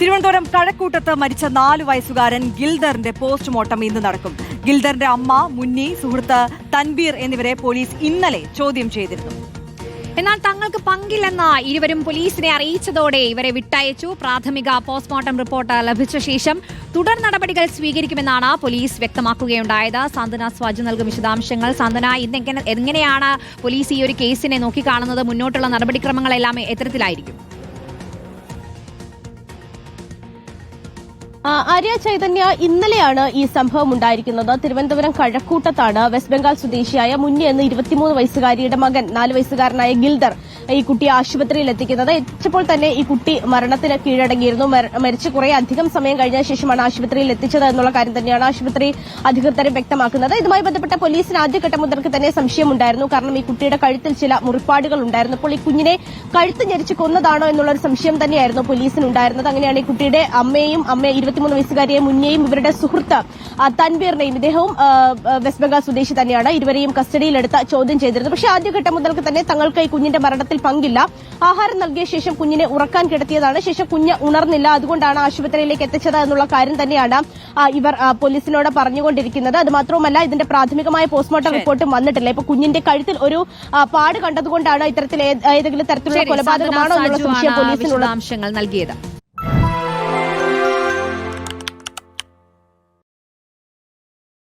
തിരുവനന്തപുരം കഴക്കൂട്ടത്ത് മരിച്ച നാലു വയസ്സുകാരൻ ഗിൽദറിന്റെ പോസ്റ്റ്മോർട്ടം ഇന്ന് നടക്കും. ഗിൽദറിന്റെ അമ്മ മുന്നി സുഹൃത്ത് തൻബീർ എന്നിവരെ പോലീസ് ഇന്നലെ ചോദ്യം ചെയ്തിരുന്നു. എന്നാൽ തങ്ങൾക്ക് പങ്കില്ലെന്ന ഇരുവരും പോലീസിനെ അറിയിച്ചതോടെ ഇവരെ വിട്ടയച്ചു. പ്രാഥമിക പോസ്റ്റ്മോർട്ടം റിപ്പോർട്ട് ലഭിച്ച ശേഷം തുടർ നടപടികൾ സ്വീകരിക്കുമെന്നാണ് പോലീസ് വ്യക്തമാക്കുകയുണ്ടായത്. സാന്ത്വന സ്വാജ് നൽകും വിശദാംശങ്ങൾ. സാന്ത്വന ഇന്ന് എങ്ങനെ എങ്ങനെയാണ് പോലീസ് ഈ ഒരു കേസിനെ നോക്കിക്കാണുന്നത്? മുന്നോട്ടുള്ള നടപടിക്രമങ്ങളെല്ലാം എത്തരത്തിലായിരിക്കും. ആര്യ ചൈതന്യ ഇന്നലെയാണ് ഈ സംഭവം ഉണ്ടായിരിക്കുന്നത്. തിരുവനന്തപുരം കഴക്കൂട്ടത്താണ് വെസ്റ്റ് ബംഗാൾ സ്വദേശിയായ മുന്നി എന്ന ഇരുപത്തിമൂന്ന് വയസ്സുകാരിയുടെ മകൻ നാല് വയസ്സുകാരനായ ഗിൽദർ. ഈ കുട്ടിയെ ആശുപത്രിയിൽ എത്തിക്കുന്നത്. എത്തിച്ചപ്പോൾ തന്നെ ഈ കുട്ടി മരണത്തിന് കീഴടങ്ങിയിരുന്നു. മര- മരിച്ച് കുറെ അധികം സമയം കഴിഞ്ഞ ശേഷമാണ് ആശുപത്രിയിൽ എത്തിച്ചത് എന്നുള്ള കാര്യം തന്നെയാണ് ആശുപത്രി അധികൃതരും വ്യക്തമാക്കുന്നത്. ഇതുമായി ബന്ധപ്പെട്ട പോലീസിന് ആദ്യഘട്ടം മുതൽക്ക് തന്നെ സംശയമുണ്ടായിരുന്നു. കാരണം ഈ കുട്ടിയുടെ കഴുത്തിൽ ചില മുറിപ്പാടുകൾ ഉണ്ടായിരുന്നു അപ്പോൾ ഈ കുഞ്ഞിനെ കഴുത്ത് ഞെരിച്ച് കൊന്നതാണോ എന്നുള്ള ഒരു സംശയം തന്നെയായിരുന്നു പോലീസിന് ഉണ്ടായിരുന്നത് അങ്ങനെയാണ് ഈ കുട്ടിയുടെ അമ്മയും അമ്മ ഇരുപത്തിമൂന്ന് വയസ്സുകാരിയെ മുന്നേയും ഇവരുടെ സുഹൃത്ത് തൻവീറിനെയും ഇദ്ദേഹവും വെസ്റ്റ് ബംഗാൾ സ്വദേശി തന്നെയാണ്. ഇരുവരെയും കസ്റ്റഡിയിലെടുത്ത് ചോദ്യം ചെയ്തിരുന്നത് പക്ഷേ ആദ്യഘട്ടം മുതൽക്ക് തന്നെ തങ്ങൾക്ക് ഈ കുഞ്ഞിന്റെ മരണത്തിൽ പങ്കില്ല. ആഹാരം നൽകിയ ശേഷം കുഞ്ഞിനെ ഉറക്കാൻ കിടത്തിയതാണ്. ശേഷം കുഞ്ഞ് ഉണർന്നില്ല. അതുകൊണ്ടാണ് ആശുപത്രിയിലേക്ക് എത്തിച്ചത് എന്നുള്ള കാര്യം തന്നെയാണ് ഇവർ പോലീസിനോട് പറഞ്ഞുകൊണ്ടിരിക്കുന്നത്. അത് മാത്രവുമല്ല ഇതിന്റെ പ്രാഥമികമായ പോസ്റ്റ്മോർട്ടം റിപ്പോർട്ടും വന്നിട്ടില്ല. ഇപ്പൊ കുഞ്ഞിന്റെ കഴുത്തിൽ ഒരു പാട് കണ്ടതുകൊണ്ടാണ് ഇത്തരത്തിൽ ഏതെങ്കിലും തരത്തിലുള്ള കൊലപാതകമാണോ എന്നുള്ള സംശയം പോലീസിനുള്ള നൽകിയത്.